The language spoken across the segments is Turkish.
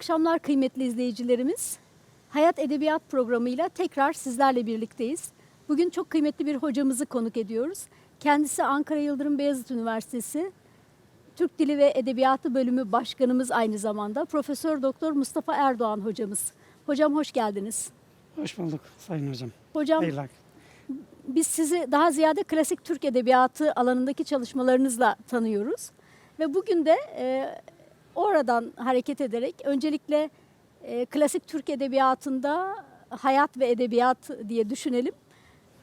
akşamlar kıymetli izleyicilerimiz. Hayat Edebiyat programıyla tekrar sizlerle birlikteyiz. Bugün çok kıymetli bir hocamızı konuk ediyoruz. Kendisi Ankara Yıldırım Beyazıt Üniversitesi Türk Dili ve Edebiyatı Bölümü Başkanımız aynı zamanda Profesör Doktor Mustafa Erdoğan hocamız. Hocam hoş geldiniz. Hoş bulduk Sayın Hocam. Hocam ak- biz sizi daha ziyade klasik Türk Edebiyatı alanındaki çalışmalarınızla tanıyoruz. Ve bugün de e, oradan hareket ederek öncelikle e, klasik Türk Edebiyatı'nda hayat ve edebiyat diye düşünelim.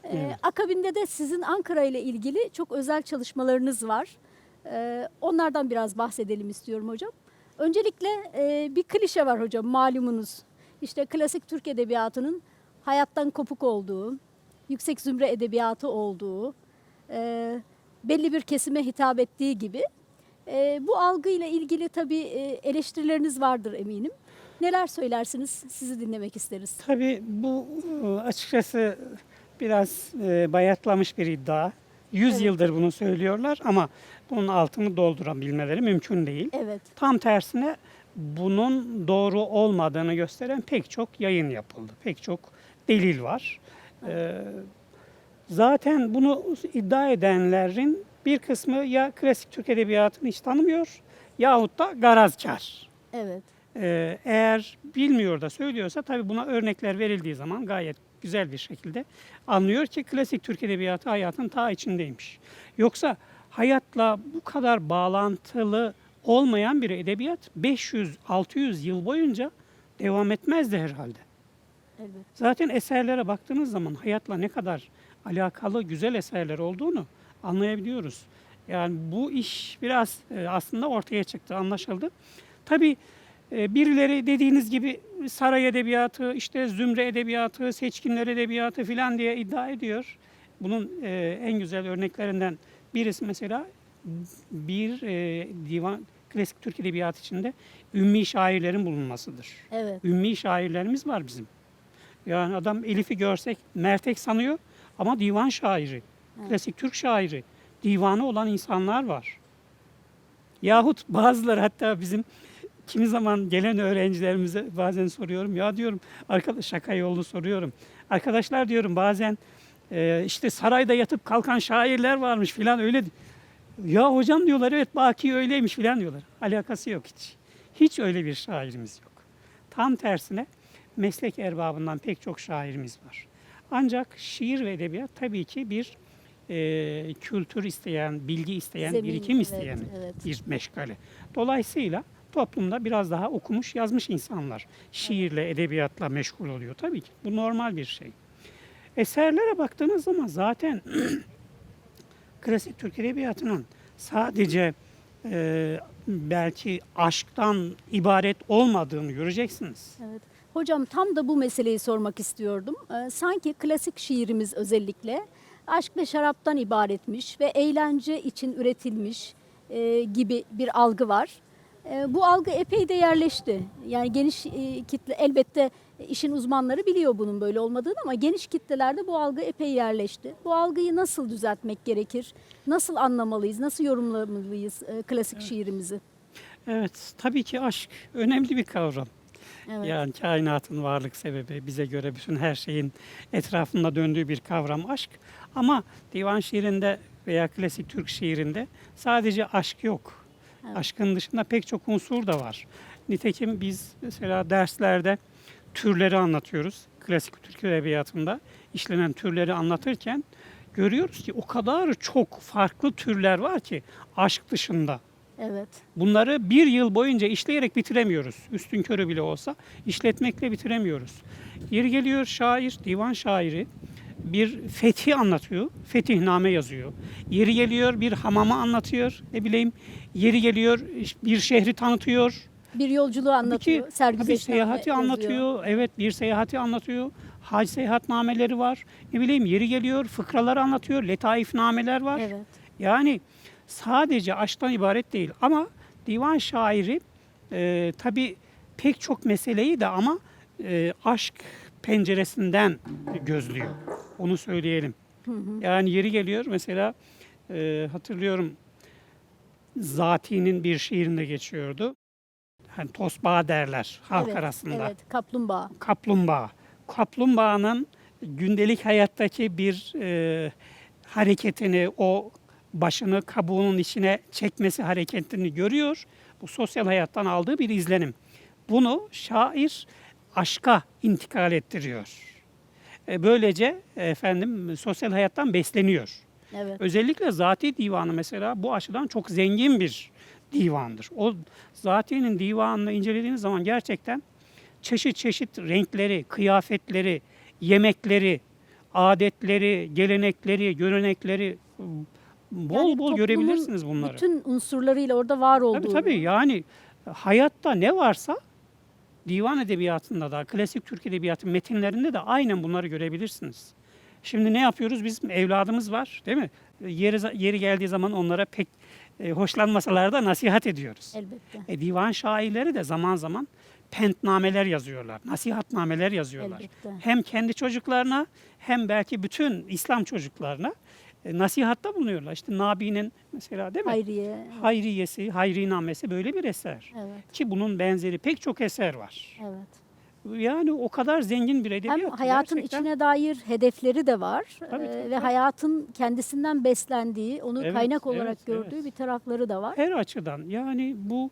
E, Evet. Akabinde de sizin Ankara ile ilgili çok özel çalışmalarınız var. E, onlardan biraz bahsedelim istiyorum hocam. Öncelikle e, bir klişe var hocam malumunuz. İşte klasik Türk Edebiyatı'nın hayattan kopuk olduğu, yüksek zümre edebiyatı olduğu, e, belli bir kesime hitap ettiği gibi. E, bu algıyla ilgili tabii e, eleştirileriniz vardır eminim. Neler söylersiniz? Sizi dinlemek isteriz. Tabii bu e, açıkçası biraz e, bayatlamış bir iddia. 100 Evet. yıldır bunu söylüyorlar ama bunun altını doldurabilmeleri mümkün değil. Evet, Tam tersine bunun doğru olmadığını gösteren pek çok yayın yapıldı. Pek çok delil var. Ee, zaten bunu iddia edenlerin bir kısmı ya klasik Türk Edebiyatı'nı hiç tanımıyor yahut da garazkar. evet, Ee, eğer bilmiyor da söylüyorsa tabii buna örnekler verildiği zaman gayet güzel bir şekilde anlıyor ki klasik Türk Edebiyatı hayatın ta içindeymiş. Yoksa hayatla bu kadar bağlantılı olmayan bir edebiyat 500-600 yıl boyunca devam etmezdi herhalde. evet. Zaten eserlere baktığınız zaman hayatla ne kadar alakalı güzel eserler olduğunu anlayabiliyoruz. Yani bu iş biraz e, aslında ortaya çıktı, anlaşıldı. Tabii e, birileri dediğiniz gibi saray edebiyatı, işte zümre edebiyatı, seçkinler edebiyatı filan diye iddia ediyor. Bunun e, en güzel örneklerinden birisi mesela bir divan klasik Türk edebiyatı içinde ümmi şairlerin bulunmasıdır. Evet, Ümmi şairlerimiz var bizim. Yani adam Elif'i görsek mertek sanıyor ama divan şairi, klasik Türk şairi, divanı olan insanlar var. Yahut bazıları hatta bizim kimi zaman gelen öğrencilerimize bazen soruyorum. Ya diyorum arkadaş şaka yolunu soruyorum. Arkadaşlar diyorum bazen e, işte sarayda yatıp kalkan şairler varmış filan öyle. Ya hocam diyorlar evet Baki öyleymiş filan diyorlar. Alakası yok hiç. Hiç öyle bir şairimiz yok. Tam tersine meslek erbabından pek çok şairimiz var. Ancak şiir ve edebiyat tabii ki bir e, kültür isteyen, bilgi isteyen, Zemin, birikim evet, isteyen evet. bir meşgale. Dolayısıyla toplumda biraz daha okumuş, yazmış insanlar şiirle, edebiyatla meşgul oluyor. Tabii ki bu normal bir şey. Eserlere baktığınız zaman zaten klasik Türk Edebiyatı'nın sadece e, belki aşktan ibaret olmadığını göreceksiniz. evet. Hocam tam da bu meseleyi sormak istiyordum. Ee, sanki klasik şiirimiz özellikle aşk ve şaraptan ibaretmiş ve eğlence için üretilmiş e, gibi bir algı var. E, bu algı epey de yerleşti. Yani geniş e, kitle elbette işin uzmanları biliyor bunun böyle olmadığını ama geniş kitlelerde bu algı epey yerleşti. Bu algıyı nasıl düzeltmek gerekir? Nasıl anlamalıyız? Nasıl yorumlamalıyız e, klasik şiirimizi? Evet, tabii ki aşk önemli bir kavram. Evet. Yani kainatın varlık sebebi, bize göre bütün her şeyin etrafında döndüğü bir kavram aşk. Ama divan şiirinde veya klasik Türk şiirinde sadece aşk yok. Evet. Aşkın dışında pek çok unsur da var. Nitekim biz mesela derslerde türleri anlatıyoruz. Klasik Türk Edebiyatı'nda işlenen türleri anlatırken görüyoruz ki o kadar çok farklı türler var ki aşk dışında. Evet. Bunları bir yıl boyunca işleyerek bitiremiyoruz. Üstün körü bile olsa işletmekle bitiremiyoruz. Yeri geliyor şair, divan şairi bir fethi anlatıyor, fetihname yazıyor. Yeri geliyor bir hamamı anlatıyor, ne bileyim yeri geliyor bir şehri tanıtıyor. Bir yolculuğu anlatıyor. Tabii ki, Sergi tabii Zeşnam'da seyahati yazıyor. anlatıyor. Evet bir seyahati anlatıyor. Hac seyahatnameleri var. Ne bileyim yeri geliyor fıkraları anlatıyor. Letaifnameler var. Evet. Yani sadece aşktan ibaret değil ama divan şairi e, tabi pek çok meseleyi de ama e, aşk penceresinden gözlüyor. Onu söyleyelim. Yani yeri geliyor mesela e, hatırlıyorum Zati'nin bir şiirinde geçiyordu. hani tosbağa derler halk evet, arasında. Evet, kaplumbağa. Kaplumbağa. Kaplumbağanın gündelik hayattaki bir e, hareketini, o başını kabuğunun içine çekmesi hareketini görüyor. Bu sosyal hayattan aldığı bir izlenim. Bunu şair aşka intikal ettiriyor. E, böylece efendim sosyal hayattan besleniyor. Evet. Özellikle Zati Divanı mesela bu açıdan çok zengin bir divandır. O Zati'nin divanını incelediğiniz zaman gerçekten çeşit çeşit renkleri, kıyafetleri, yemekleri, adetleri, gelenekleri, görenekleri bol Yani bol görebilirsiniz bunları. Bütün unsurlarıyla orada var olduğu. Tabii tabii yani hayatta ne varsa divan edebiyatında da, klasik Türk edebiyatı metinlerinde de aynen bunları görebilirsiniz. Şimdi ne yapıyoruz? Biz evladımız var değil mi? Yeri, yeri geldiği zaman onlara pek e, hoşlanmasalar da nasihat ediyoruz. Elbette. E, divan şairleri de zaman zaman pentnameler yazıyorlar, nasihatnameler yazıyorlar. Elbette. Hem kendi çocuklarına hem belki bütün İslam çocuklarına e, nasihatta bulunuyorlar. İşte Nabi'nin mesela değil mi? Hayriye. Hayriyesi, Hayrinamesi böyle bir eser. Evet. Ki bunun benzeri pek çok eser var. Evet. Yani o kadar zengin bir edebiyat. Hem hayatın gerçekten. içine dair hedefleri de var Tabii, Ee, tabii, ve tabii. hayatın kendisinden beslendiği, onu Evet, kaynak olarak evet, gördüğü evet. bir tarafları da var. Her açıdan yani bu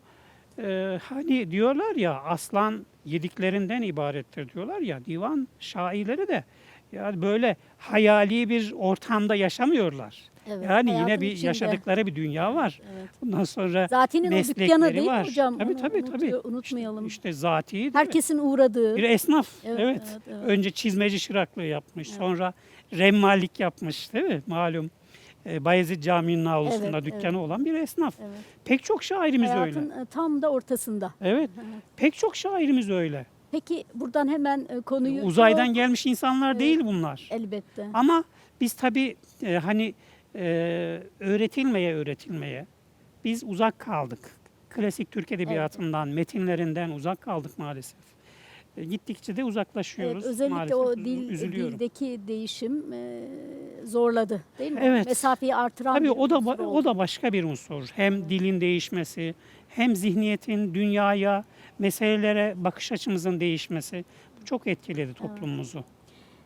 e, hani diyorlar ya aslan yediklerinden ibarettir diyorlar ya divan şairleri de yani böyle hayali bir ortamda yaşamıyorlar. Evet, yani yine hayatın bir içinde. yaşadıkları bir dünya var. Evet. Bundan sonra Zaten o meslekleri dükkanı değil var. hocam? Tabii tabii tabii. unutuyor- unutmayalım. İşte, işte zati değil mi? Herkesin uğradığı. Bir esnaf. Evet, Evet. evet, evet. Önce çizmeci çıraklığı yapmış. Evet. Sonra remmallik yapmış değil mi? Malum e, Bayezid Camii'nin avlusunda Evet, dükkanı olan bir esnaf. Evet. Pek çok şairimiz Hayatın öyle. e, tam da ortasında. Evet. Pek çok şairimiz öyle. Peki buradan hemen e, konuyu Uzaydan çok- gelmiş insanlar değil bunlar. elbette. Ama biz tabii e, hani e, öğretilmeye öğretilmeye biz uzak kaldık. Klasik Türk edebiyatından, metinlerinden uzak kaldık maalesef. E, gittikçe de uzaklaşıyoruz. Evet, özellikle maalesef. o dil üzülüyorum. dildeki değişim e, zorladı, değil mi? Evet. Mesafeyi artıran Tabii bir o da unsur oldu. o da başka bir unsur. Hem dilin değişmesi, hem zihniyetin dünyaya, meselelere bakış açımızın değişmesi bu çok etkiledi toplumumuzu.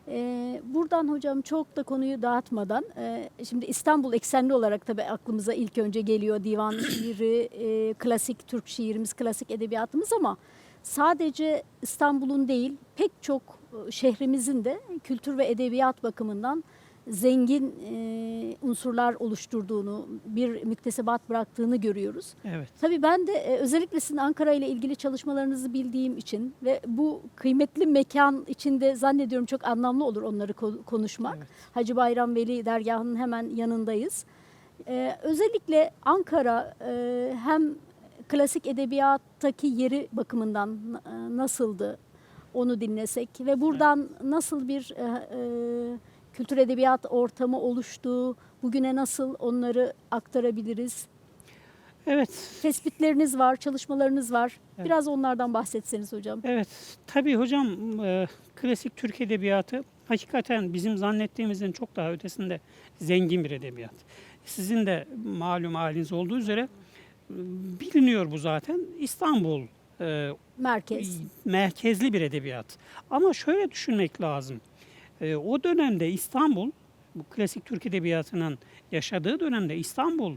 Ee, buradan hocam çok da konuyu dağıtmadan, e, şimdi İstanbul eksenli olarak tabii aklımıza ilk önce geliyor divan şiiri, e, klasik Türk şiirimiz, klasik edebiyatımız ama sadece İstanbul'un değil pek çok e, şehrimizin de kültür ve edebiyat bakımından zengin e, unsurlar oluşturduğunu, bir müktesebat bıraktığını görüyoruz. Evet. Tabii ben de e, özellikle sizin Ankara ile ilgili çalışmalarınızı bildiğim için ve bu kıymetli mekan içinde zannediyorum çok anlamlı olur onları ko- konuşmak. Evet. Hacı Bayram Veli dergahının hemen yanındayız. Ee, özellikle Ankara e, hem klasik edebiyattaki yeri bakımından e, nasıldı onu dinlesek ve buradan nasıl bir e, e, kültür edebiyat ortamı oluştu, bugüne nasıl onları aktarabiliriz? Evet. Tespitleriniz var, çalışmalarınız var. Evet. Biraz onlardan bahsetseniz hocam. Evet, tabii hocam e, klasik Türk edebiyatı hakikaten bizim zannettiğimizin çok daha ötesinde zengin bir edebiyat. Sizin de malum haliniz olduğu üzere e, biliniyor bu zaten. İstanbul e, Merkez. merkezli bir edebiyat. Ama şöyle düşünmek lazım. E, o dönemde İstanbul, bu klasik Türk edebiyatının yaşadığı dönemde İstanbul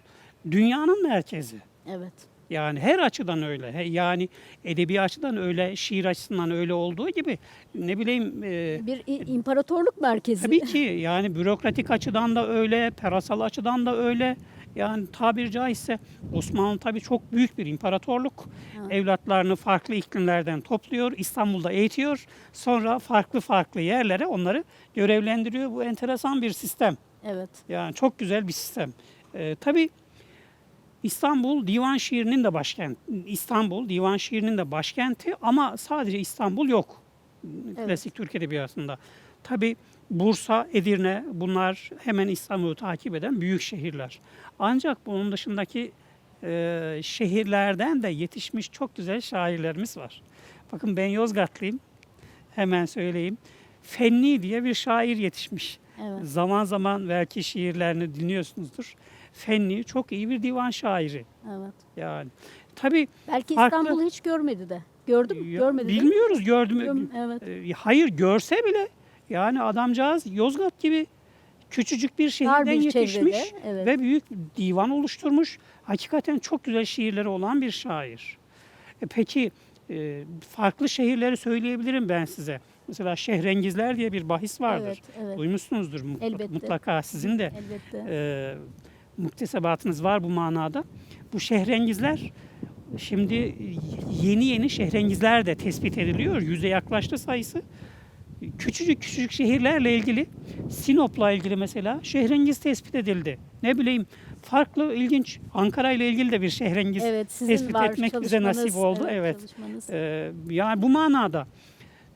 dünyanın merkezi. Evet. Yani her açıdan öyle. He- Yani edebi açıdan öyle, şiir açısından öyle olduğu gibi ne bileyim e, Bir imparatorluk merkezi. tabii ki yani bürokratik açıdan da öyle, parasal açıdan da öyle. Yani tabiri caizse Osmanlı tabii çok büyük bir imparatorluk. Evet. Evlatlarını farklı iklimlerden topluyor, İstanbul'da eğitiyor. Sonra farklı farklı yerlere onları görevlendiriyor. Bu enteresan bir sistem. Evet. Yani çok güzel bir sistem. Ee, tabii İstanbul divan şiirinin de başkenti. İstanbul divan şiirinin de başkenti ama sadece İstanbul yok. Klasik Türk Edebiyatı'nda. Tabii Bursa, Edirne bunlar hemen İstanbul'u takip eden büyük şehirler. Ancak bunun dışındaki e, şehirlerden de yetişmiş çok güzel şairlerimiz var. Bakın ben Yozgatlıyım. Hemen söyleyeyim. Fenni diye bir şair yetişmiş. Evet. Zaman zaman belki şiirlerini dinliyorsunuzdur. Fenni çok iyi bir divan şairi Evet. yani. tabii Belki farklı- İstanbul'u hiç görmedi de. Gördü mü? Görmedi bilmiyoruz gördüm. Gör- Evet. E, Hayır görse bile yani adamcağız Yozgat gibi küçücük bir şehirden bir yetişmiş çevrede, evet. ve büyük divan oluşturmuş. Hakikaten çok güzel şiirleri olan bir şair. E, peki e, farklı şehirleri söyleyebilirim ben size. Mesela Şehrengizler diye bir bahis vardır. Evet, evet. Duymuşsunuzdur mut- Elbette. mutlaka sizin de Elbette. e, muktesebatınız var bu manada. Bu şehrengizler şimdi yeni yeni şehrengizler de tespit ediliyor. Yüze yaklaştı sayısı. Küçücük küçücük şehirlerle ilgili Sinop'la ilgili mesela şehrengiz tespit edildi. Ne bileyim farklı ilginç Ankara ile ilgili de bir şehrengiz evet, tespit var etmek bize nasip oldu. Evet. çalışmanız. Ee, yani bu manada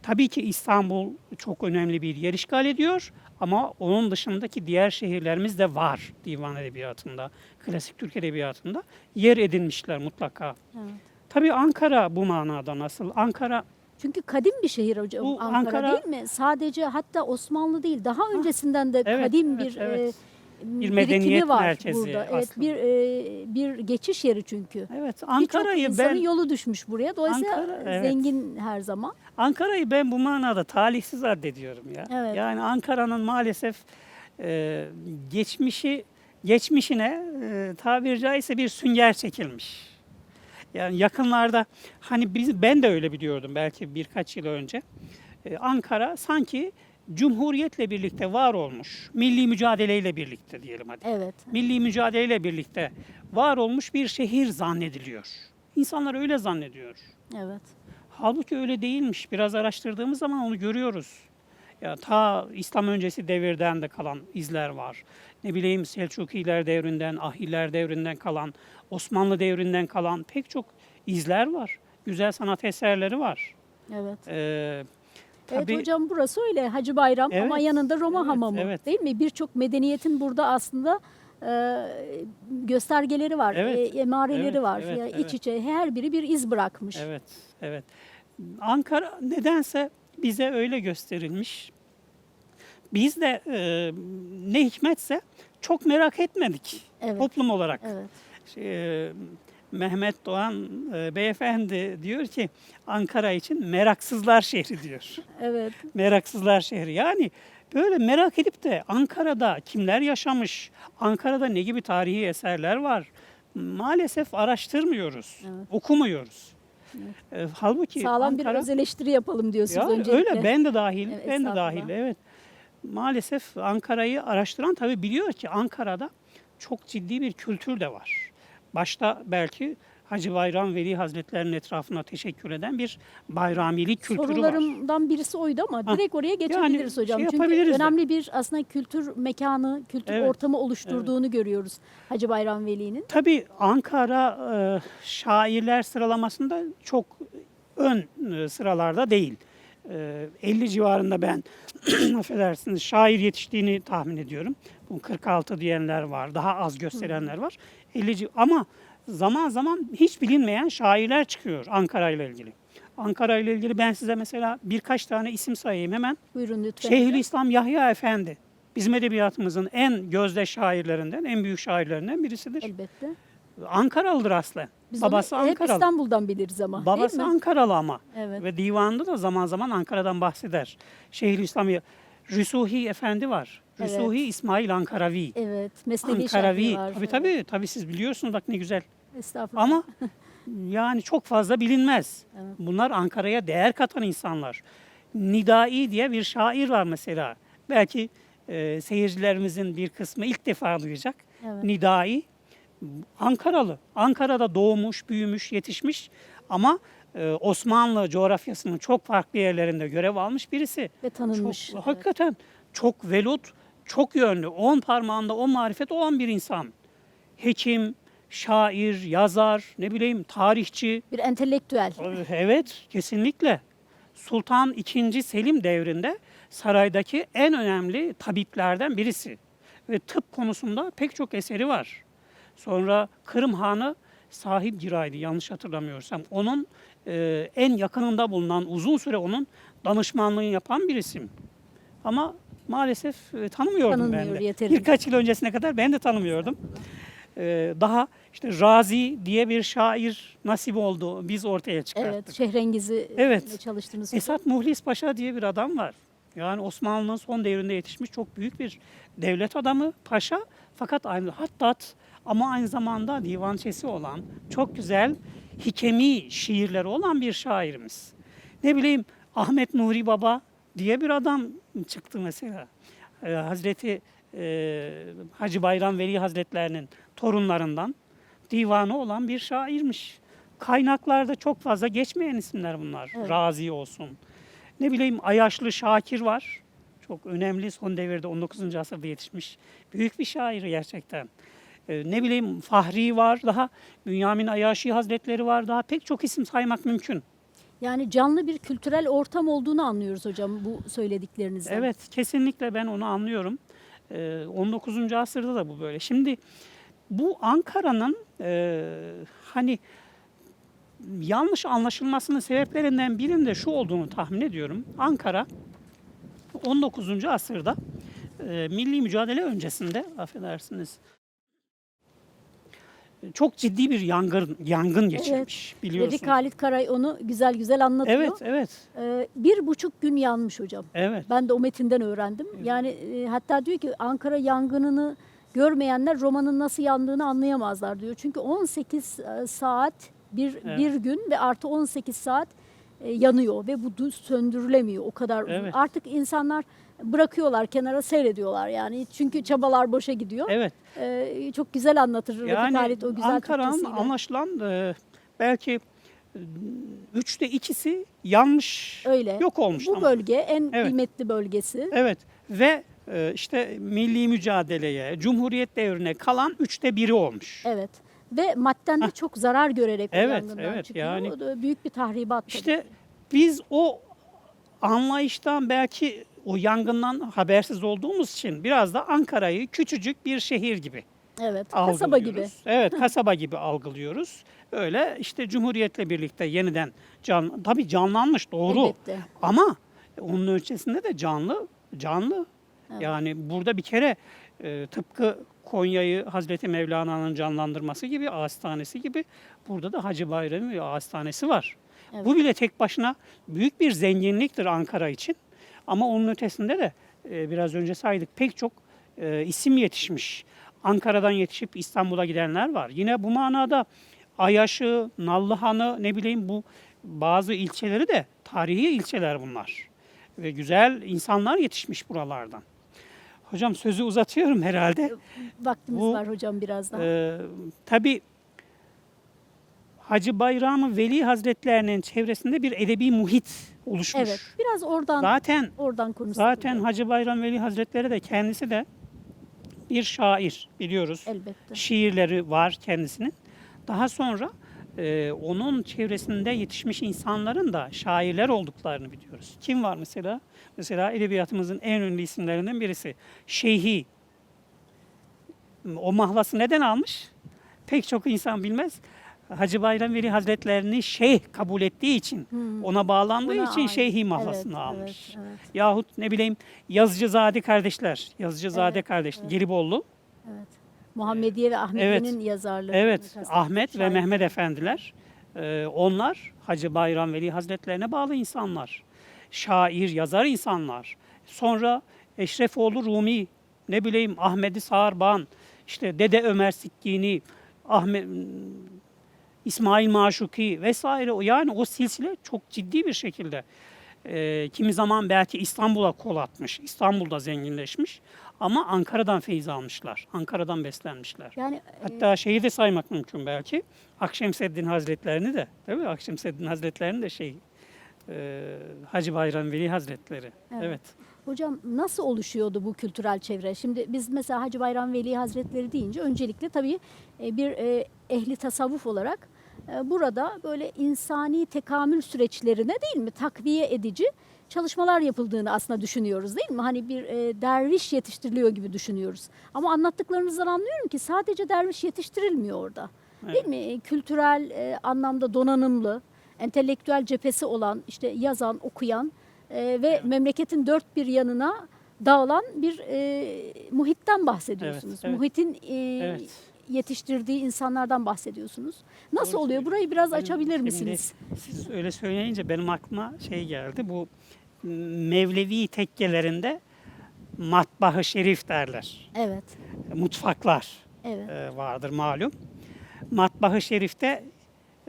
tabii ki İstanbul çok önemli bir yer işgal ediyor ama onun dışındaki diğer şehirlerimiz de var divan edebiyatında, klasik Türk edebiyatında yer edinmişler mutlaka. Evet. Tabii Ankara bu manada nasıl? Ankara Çünkü kadim bir şehir hocam Bu Ankara, Ankara- değil mi? Sadece hatta Osmanlı değil daha öncesinden de evet, kadim evet, bir evet. e, Bir medeniyet var merkezi burada. Evet aslında. bir e, bir geçiş yeri çünkü. evet Ankara'yı ben yolu düşmüş buraya. Dolayısıyla Ankara, evet. zengin her zaman. Ankara'yı ben bu manada talihsiz addediyorum ya. Evet. Yani Ankara'nın maalesef e, geçmişi geçmişine e, tabiri caizse bir sünger çekilmiş. Yani yakınlarda hani biz ben de öyle biliyordum belki birkaç yıl önce. E, Ankara sanki Cumhuriyetle birlikte var olmuş, milli mücadeleyle birlikte diyelim hadi. Evet. Milli mücadeleyle birlikte var olmuş bir şehir zannediliyor. İnsanlar öyle zannediyor. Evet. Halbuki öyle değilmiş. Biraz araştırdığımız zaman onu görüyoruz. Ya ta İslam öncesi devirden de kalan izler var. Ne bileyim Selçukiler devrinden, Ahiler devrinden kalan, Osmanlı devrinden kalan pek çok izler var. Güzel sanat eserleri var. Evet. Ee, Evet tabii hocam burası öyle Hacı Bayram ama Evet, yanında Roma evet, hamamı evet. değil mi? Birçok medeniyetin burada aslında e, göstergeleri var, Evet, e, emareleri evet, var. evet, Ya evet. iç içe her biri bir iz bırakmış. Evet, evet. Ankara nedense bize öyle gösterilmiş. Biz de e, ne hikmetse çok merak etmedik Evet. toplum olarak. Evet. Şey, e, Mehmet Doğan e, beyefendi diyor ki Ankara için meraksızlar şehri diyor. Evet. Meraksızlar şehri. Yani böyle merak edip de Ankara'da kimler yaşamış, Ankara'da ne gibi tarihi eserler var maalesef araştırmıyoruz, Evet. okumuyoruz. E, halbuki Sağlam bir Ankara, öz eleştiri yapalım diyorsunuz ya öncelikle. öyle ben de dahil, Evet, ben de dahil evet. Maalesef Ankara'yı araştıran tabii biliyor ki Ankara'da çok ciddi bir kültür de var. Başta belki Hacı Bayram Veli Hazretleri'nin etrafına teşekkür eden bir bayramilik kültürü var. Sorularımdan birisi oydu ama Ha, direkt oraya geçebiliriz hocam. şey Çünkü de. önemli bir aslında kültür mekanı, kültür Evet, ortamı oluşturduğunu görüyoruz Hacı Bayram Veli'nin. Tabii Ankara e, şairler sıralamasında çok ön e, sıralarda değil. E, 50 civarında ben affedersiniz şair yetiştiğini tahmin ediyorum. Bu 46 diyenler var, daha az gösterenler var. 50 ci- ama zaman zaman hiç bilinmeyen şairler çıkıyor Ankara ile ilgili. Ankara ile ilgili ben size mesela birkaç tane isim sayayım hemen. Buyurun lütfen. Şeyhülislam Yahya Efendi bizim edebiyatımızın en gözde şairlerinden, en büyük şairlerinden birisidir. Elbette. Ankaralıdır aslen. Biz Babası onu hep Ankaralı. İstanbul'dan biliriz ama Babası değil mi? Ankaralı ama. Evet. Ve divanında da zaman zaman Ankara'dan bahseder. Şeyhülislam Ya- Rüsuhi Efendi var. Evet. Rüsuhi İsmail Ankaravi. Evet. Mesnevi Ankaravi. var. Tabii tabii. Tabii siz biliyorsunuz bak ne güzel. Estağfurullah. Ama yani çok fazla bilinmez. Evet. Bunlar Ankara'ya değer katan insanlar. Nidai diye bir şair var mesela. Belki e, seyircilerimizin bir kısmı ilk defa duyacak. Evet. Nidai Ankaralı. Ankara'da doğmuş, büyümüş, yetişmiş ama e, Osmanlı coğrafyasının çok farklı yerlerinde görev almış birisi. Ve tanınmış. Çok, Evet. Hakikaten çok velut, çok yönlü. On parmağında on marifet olan bir insan. Hekim, şair, yazar, ne bileyim tarihçi. Bir entelektüel. Evet, kesinlikle. Sultan II. Selim devrinde saraydaki en önemli tabiplerden birisi. Ve tıp konusunda pek çok eseri var. Sonra Kırım Hanı sahip giraydı yanlış hatırlamıyorsam. Onun e, en yakınında bulunan uzun süre onun danışmanlığını yapan bir isim. Ama maalesef e, tanımıyordum ben Tanınmıyor de. yeterince. Birkaç yıl öncesine kadar ben de tanımıyordum. e, daha işte Razi diye bir şair nasip oldu. Biz ortaya çıkarttık. Evet, Şehrengizi Evet. çalıştınız. Esat Muhlis Paşa diye bir adam var. Yani Osmanlı'nın son devrinde yetişmiş çok büyük bir devlet adamı, paşa. Fakat aynı hattat ama aynı zamanda divançesi olan, çok güzel hikemi şiirleri olan bir şairimiz. Ne bileyim Ahmet Nuri Baba diye bir adam çıktı mesela. Ee, Hazreti e, Hacı Bayram Veli Hazretlerinin torunlarından divanı olan bir şairmiş. Kaynaklarda çok fazla geçmeyen isimler bunlar. Evet. Razi olsun. Ne bileyim Ayaşlı Şakir var. Çok önemli son devirde 19. asırda yetişmiş. Büyük bir şair gerçekten. Ee, ne bileyim Fahri var daha. Bünyamin Ayaşi Hazretleri var daha. Pek çok isim saymak mümkün. Yani canlı bir kültürel ortam olduğunu anlıyoruz hocam bu söylediklerinizden. Evet kesinlikle ben onu anlıyorum. Ee, 19. asırda da bu böyle. Şimdi bu Ankara'nın e, hani yanlış anlaşılmasının sebeplerinden birinin de şu olduğunu tahmin ediyorum. Ankara 19. asırda e, milli mücadele öncesinde affedersiniz çok ciddi bir yangın yangın geçirmiş biliyorsunuz. Vedik Halit Karay onu güzel güzel anlatıyor. Evet, evet, Ee, bir buçuk gün yanmış hocam. evet. Ben de o metinden öğrendim. Yani e, hatta diyor ki Ankara yangınını görmeyenler romanın nasıl yandığını anlayamazlar diyor. Çünkü 18 e, saat bir Evet. bir gün ve artı 18 saat e, yanıyor ve bu söndürülemiyor o kadar uzun. Evet. Artık insanlar bırakıyorlar kenara seyrediyorlar yani çünkü çabalar boşa gidiyor. Evet. Ee, çok güzel anlatır Refik Yani Halit o güzel Ankara'nın anlaşılan e, belki e, üçte ikisi yanmış, Öyle. yok olmuş. Bu ama. bölge en Evet. kıymetli bölgesi. Evet ve e, işte milli mücadeleye, Cumhuriyet devrine kalan üçte biri olmuş. Evet. Ve madden de çok zarar görerek Evet, yangından evet, çıkıyor. yani- büyük bir tahribat. tabii. İşte biz o anlayıştan belki o yangından habersiz olduğumuz için biraz da Ankara'yı küçücük bir şehir gibi evet, kasaba gibi. Evet, kasaba gibi algılıyoruz. Öyle işte Cumhuriyet'le birlikte yeniden can tabii canlanmış doğru. Elbette. Ama onun ölçüsünde de canlı, canlı. Evet. Yani burada bir kere e, tıpkı Konya'yı Hazreti Mevlana'nın canlandırması gibi, hastanesi gibi burada da Hacı Bayramı hastanesi var. Evet. Bu bile tek başına büyük bir zenginliktir Ankara için. Ama onun ötesinde de e, biraz önce saydık pek çok e, isim yetişmiş. Ankara'dan yetişip İstanbul'a gidenler var. Yine bu manada Ayaş'ı, Nallıhan'ı ne bileyim bu bazı ilçeleri de tarihi ilçeler bunlar. Ve güzel insanlar yetişmiş buralardan. Hocam sözü uzatıyorum herhalde. Vaktimiz Bu, var hocam biraz daha. Ee, tabii Hacı Bayramı Veli Hazretlerinin çevresinde bir edebi muhit oluşmuş. evet. Biraz oradan Zaten oradan konuşsak. zaten. Hacı Bayram Veli Hazretleri de kendisi de bir şair biliyoruz. elbette. Şiirleri var kendisinin. Daha sonra e, onun çevresinde yetişmiş insanların da şairler olduklarını biliyoruz. Kim var mesela? Mesela edebiyatımızın en ünlü isimlerinden birisi Şeyhi. O mahlası neden almış? Pek çok insan bilmez. Hacı Bayram Veli Hazretlerini şeyh kabul ettiği için, Hmm. ona bağlandığı Buna için ait. şeyhi mahlasını Evet, almış. Evet, evet, Yahut ne bileyim Yazıcızade kardeşler, Yazıcızade Evet, kardeş, evet. Gelibollu. evet. Muhammediye ve Ahmediye'nin yazarları. Evet, Ahmet ve şairleri. Mehmet efendiler. e, onlar Hacı Bayram Veli Hazretlerine bağlı insanlar. Şair, yazar insanlar. Sonra Eşrefoğlu Rumi, ne bileyim Ahmedi Sarban, işte Dede Ömer Sikkini, Ahmet İsmail Maşuki vesaire. Yani o silsile çok ciddi bir şekilde e, kimi zaman belki İstanbul'a kol atmış, İstanbul'da zenginleşmiş ama Ankara'dan feyiz almışlar, Ankara'dan beslenmişler. Yani e, Hatta şeyi de saymak mümkün belki. Akşemseddin Hazretlerini de, değil mi? Akşemseddin Hazretlerini de şey, e, Hacı Bayram Veli Hazretleri. Evet. Evet. Hocam nasıl oluşuyordu bu kültürel çevre? Şimdi biz mesela Hacı Bayram Veli Hazretleri deyince öncelikle tabii e, bir e, ehli tasavvuf olarak e, burada böyle insani tekamül süreçlerine değil mi takviye edici çalışmalar yapıldığını aslında düşünüyoruz değil mi? Hani bir e, derviş yetiştiriliyor gibi düşünüyoruz. Ama anlattıklarınızdan anlıyorum ki sadece derviş yetiştirilmiyor orada. Değil mi? E, Kültürel e, anlamda donanımlı, entelektüel cephesi olan, işte yazan, okuyan e, ve memleketin dört bir yanına dağılan bir e, muhitten bahsediyorsunuz. Evet, evet. Muhitin e, Evet. Yetiştirdiği insanlardan bahsediyorsunuz. Nasıl Doğru oluyor? Burayı biraz Benim açabilir misiniz? Siz öyle söyleyince benim aklıma şey geldi. Bu Mevlevi tekkelerinde matbahı şerif derler. Evet. Mutfaklar Evet. e, vardır malum. Matbahı şerifte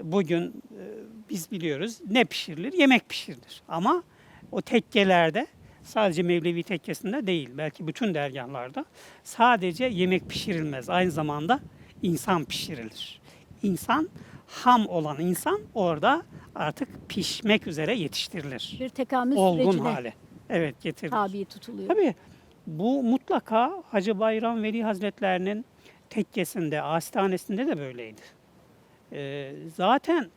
bugün e, biz biliyoruz ne pişirilir? Yemek pişirilir. Ama o tekkelerde sadece Mevlevi tekkesinde değil belki bütün dergahlarda sadece yemek pişirilmez. Aynı zamanda insan pişirilir. İnsan ham olan insan orada artık pişmek üzere yetiştirilir. Bir tekamül Olgun sürecine hale. Evet getirilir. tabi tutuluyor. Tabii bu mutlaka Hacı Bayram Veli Hazretlerinin tekkesinde, astanesinde de böyleydi. Ee, zaten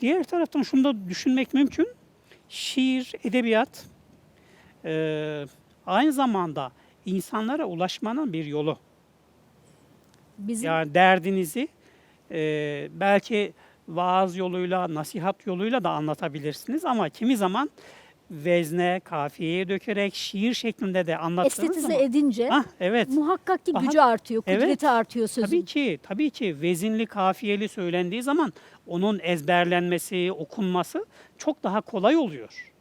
diğer taraftan şunu da düşünmek mümkün. Şiir, edebiyat e, aynı zamanda insanlara ulaşmanın bir yolu. Bizim Yani derdinizi e, belki vaaz yoluyla, nasihat yoluyla da anlatabilirsiniz ama kimi zaman vezne, kafiyeye dökerek şiir şeklinde de anlattığınız estetize zaman... edince Hah, evet. muhakkak ki gücü artıyor, Evet. kudreti artıyor sözün. Tabii ki, tabii ki vezinli, kafiyeli söylendiği zaman onun ezberlenmesi, okunması çok daha kolay oluyor.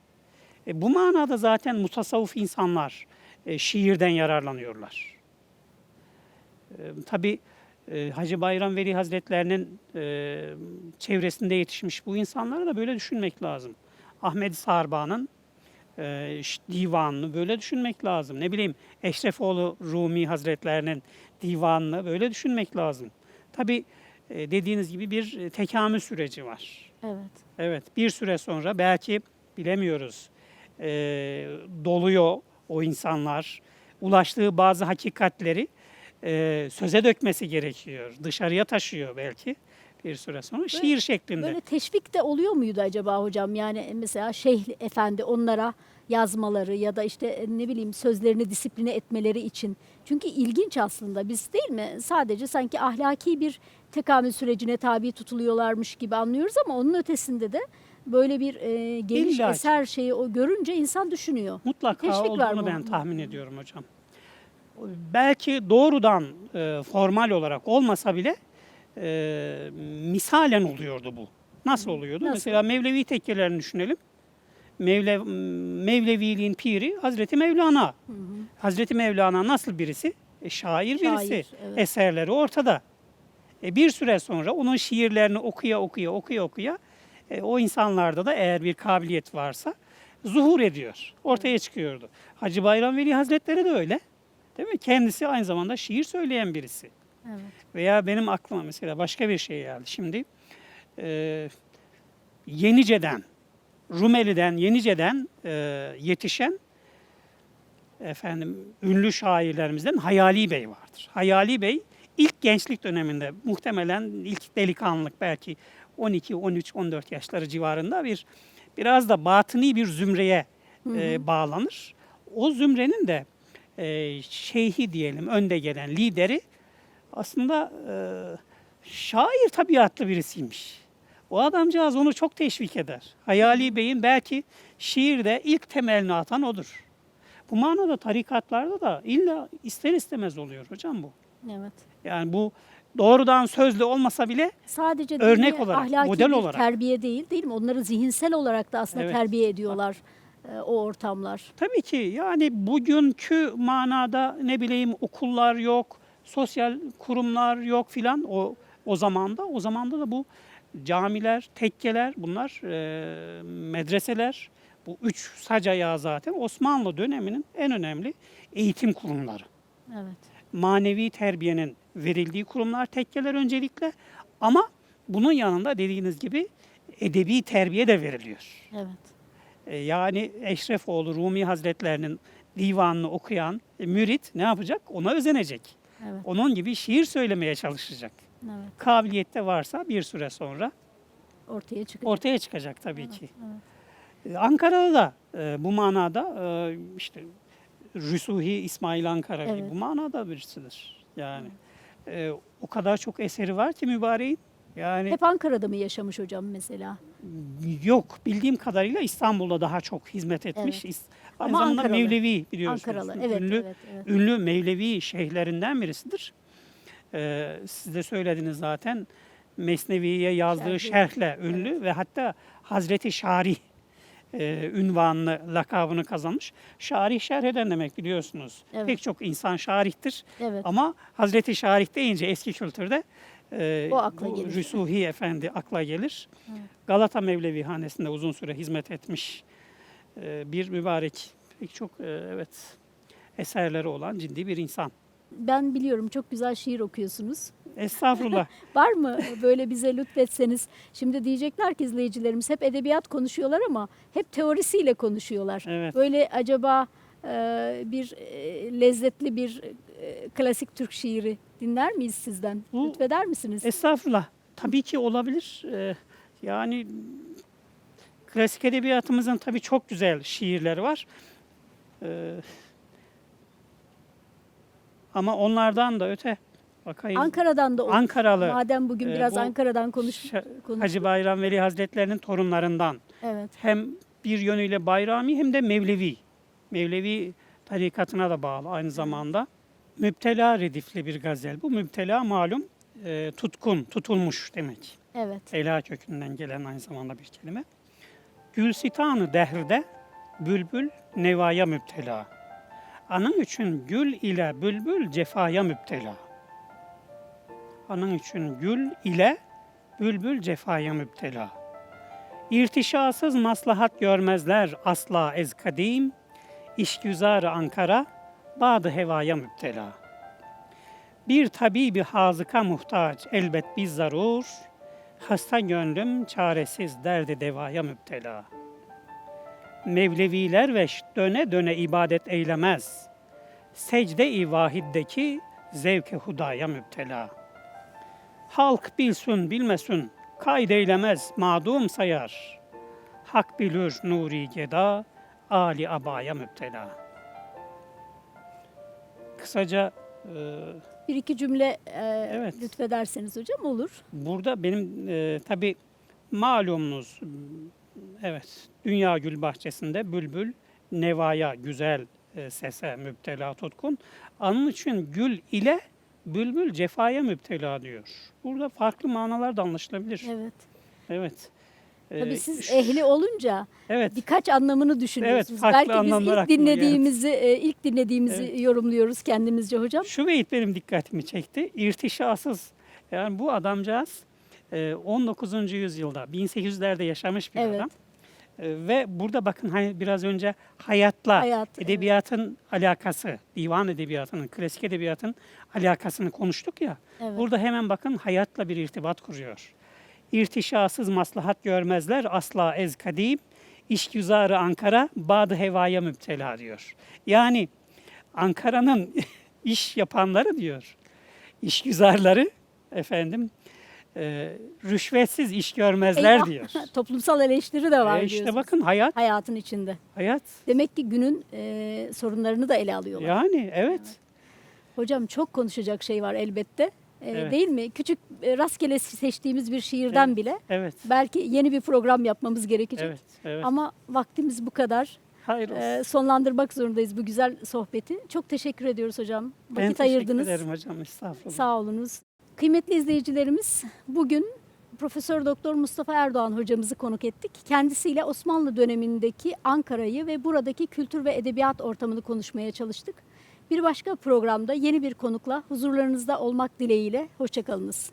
E, bu manada zaten mutasavvuf insanlar e, şiirden yararlanıyorlar. E, tabii e, Hacı Bayram Veli Hazretlerinin e, çevresinde yetişmiş bu insanları da böyle düşünmek lazım. Ahmet Sarba'nın e, divanını böyle düşünmek lazım. Ne bileyim Eşrefoğlu Rumi Hazretlerinin divanını böyle düşünmek lazım. Tabii e, dediğiniz gibi bir tekamül süreci var. Evet. Evet bir süre sonra belki bilemiyoruz e, doluyor o insanlar. Ulaştığı bazı hakikatleri e, söze dökmesi gerekiyor. Dışarıya taşıyor belki bir süre sonra şiir şeklinde. Böyle teşvik de oluyor muydu acaba hocam? Yani mesela Şeyh Efendi onlara yazmaları ya da işte e, ne bileyim sözlerini disipline etmeleri için. Çünkü ilginç aslında biz değil mi? Sadece sanki ahlaki bir tekamül sürecine tabi tutuluyorlarmış gibi anlıyoruz ama onun ötesinde de böyle bir e, geniş İlla ki. eser şeyi o görünce insan düşünüyor. Mutlaka Teşvik var olduğunu mı? ben tahmin ediyorum hocam. Belki doğrudan e, formal olarak olmasa bile e, misalen oluyordu bu. Nasıl oluyordu? Nasıl? Mesela Mevlevi tekkelerini düşünelim. Mevle, Mevleviliğin piri Hazreti Mevlana. Hazreti Mevlana nasıl birisi? E, şair birisi. Şair, evet. Eserleri ortada. E, bir süre sonra onun şiirlerini okuya okuya okuya okuya e, o insanlarda da eğer bir kabiliyet varsa zuhur ediyor. Ortaya çıkıyordu. Hacı Bayram Veli Hazretleri de öyle. Değil mi? Kendisi aynı zamanda şiir söyleyen birisi. Evet. Veya benim aklıma mesela başka bir şey geldi. Şimdi e, Yenice'den, Rumeli'den, Yenice'den e, yetişen efendim ünlü şairlerimizden Hayali Bey vardır. Hayali Bey ilk gençlik döneminde muhtemelen ilk delikanlılık belki 12, 13, 14 yaşları civarında bir biraz da batıni bir zümreye e, bağlanır. O zümrenin de e, şeyhi diyelim önde gelen lideri aslında e, şair tabiatlı birisiymiş. O adamcağız onu çok teşvik eder. Hayali Bey'in belki şiirde ilk temelini atan odur. Bu manada tarikatlarda da illa ister istemez oluyor hocam bu. Evet. Yani bu doğrudan sözlü olmasa bile Sadece Örnek dini, olarak, ahlaki model bir olarak. terbiye değil değil mi? Onları zihinsel olarak da aslında Evet. terbiye ediyorlar e, o ortamlar. Tabii ki yani bugünkü manada ne bileyim okullar yok, sosyal kurumlar yok filan o o zamanda. O zamanda da bu camiler, tekkeler, bunlar e, medreseler, bu üç sac ayağı zaten Osmanlı döneminin en önemli eğitim kurumları. Evet. Manevi terbiyenin verildiği kurumlar, tekkeler öncelikle ama bunun yanında dediğiniz gibi edebi terbiye de veriliyor. Evet. E, Yani Eşrefoğlu Rumi Hazretlerinin divanını okuyan mürit ne yapacak? Ona özenecek. Evet. Onun gibi şiir söylemeye çalışacak. Evet. Kabiliyette varsa bir süre sonra Ortaya çıkacak. ortaya çıkacak tabii ki. E, Ankara'da da e, bu manada e, işte Rüsuhi İsmail Ankara Evet. bu manada birisidir. Yani e, o kadar çok eseri var ki mübareğin. Yani Hep Ankara'da mı yaşamış hocam mesela? Yok bildiğim kadarıyla İstanbul'da daha çok hizmet etmiş. Evet. Aynı Ama zamanda Ankaralı. Mevlevi biliyorsunuz. Ankaralı. Evet, ünlü, evet, evet. ünlü Mevlevi şeyhlerinden birisidir. e, siz de söylediniz zaten Mesnevi'ye yazdığı Şerhi. şerhle ünlü ve hatta Hazreti Şarih e, ünvanını, lakabını kazanmış. Şarih şerh eden demek biliyorsunuz. Evet. Pek çok insan şarihtir Evet. ama Hazreti Şarih deyince eski kültürde e, O akla bu gelir. Rüsuhi Efendi akla gelir. Evet. Galata Mevlevi Hanesi'nde uzun süre hizmet etmiş e, bir mübarek, pek çok e, evet eserleri olan ciddi bir insan. Ben biliyorum çok güzel şiir okuyorsunuz. Estağfurullah. Var mı böyle bize lütfetseniz? Şimdi diyecekler ki izleyicilerimiz hep edebiyat konuşuyorlar ama hep teorisiyle konuşuyorlar. Evet. Böyle acaba e, bir e, lezzetli bir e, klasik Türk şiiri dinler miyiz sizden? Bu- Lütfeder misiniz? Estağfurullah. Tabii ki olabilir. Ee, yani klasik edebiyatımızın tabii çok güzel şiirleri var. Ee, ama onlardan da öte bakayım. Ankara'dan da olur. Ankaralı Madem bugün e, biraz bu Ankara'dan konuş, Şa- konuş. Hacı Bayram Veli Hazretlerinin torunlarından Evet. hem bir yönüyle Bayrami hem de Mevlevi. Mevlevi tarikatına da bağlı aynı zamanda. Müptela redifli bir gazel. Bu müptela malum e, tutkun, tutulmuş demek. Evet. Ela kökünden gelen aynı zamanda bir kelime. Gülsitanı dehrde bülbül nevaya müptela. Anın için gül ile bülbül cefaya müptela. Anın için gül ile bülbül cefaya müptela. İrtişasız maslahat görmezler asla ez kadim. İşgüzar Ankara badı hevaya müptela. Bir tabibi hazıka muhtaç elbet biz zarur. Hasta gönlüm çaresiz derdi devaya müptela. Mevleviler veş döne döne ibadet eylemez. Secde-i vahiddeki zevk-i hudaya müptela. Halk bilsun bilmesun, kaydeylemez madum sayar. Hak bilir nuri geda, ali abaya müptela. Kısaca e, Bir iki cümle e, Evet. lütfederseniz hocam olur. Burada benim e, tabi malumunuz evet Dünya Gül Bahçesi'nde bülbül nevaya güzel e, sese müptela tutkun. Onun için gül ile bülbül cefaya müptela diyor. Burada farklı manalar da anlaşılabilir. Evet. Evet. E, Tabii siz ehli olunca Evet. birkaç anlamını düşünüyorsunuz. farklı Belki biz ilk dinlediğimizi e, ilk dinlediğimizi Evet. yorumluyoruz kendimizce hocam. Şu beyit benim dikkatimi çekti. İrtişasız. Yani bu adamcağız 19. yüzyılda 1800'lerde yaşamış bir Evet. adam. E, Ve burada bakın hani biraz önce hayatla Hayat, evet. edebiyatın alakası, divan edebiyatının, klasik edebiyatın alakasını konuştuk ya. Evet. Burada hemen bakın hayatla bir irtibat kuruyor. İrtişasız maslahat görmezler asla ez kadim. İşgüzarı Ankara badı hevaya müptela diyor. Yani Ankara'nın iş yapanları diyor. İşgüzarları efendim e, rüşvetsiz iş görmezler Eyvah, diyor. Toplumsal eleştiri de var E işte diyorsunuz. bakın hayat hayatın içinde. hayat. Demek ki günün e, sorunlarını da ele alıyorlar. Yani evet. Hocam çok konuşacak şey var elbette. E, Evet. Değil mi? Küçük e, rastgele seçtiğimiz bir şiirden Evet. bile Evet. belki yeni bir program yapmamız gerekecek. Evet. Evet. Ama vaktimiz bu kadar. Hayır olsun. E, sonlandırmak zorundayız bu güzel sohbeti. Çok teşekkür ediyoruz hocam. ben Vakit teşekkür ayırdınız. ederim hocam. Estağfurullah. Sağ olunuz. Kıymetli izleyicilerimiz, bugün Profesör Doktor Mustafa Erdoğan hocamızı konuk ettik. Kendisiyle Osmanlı dönemindeki Ankara'yı ve buradaki kültür ve edebiyat ortamını konuşmaya çalıştık. Bir başka programda yeni bir konukla huzurlarınızda olmak dileğiyle hoşçakalınız.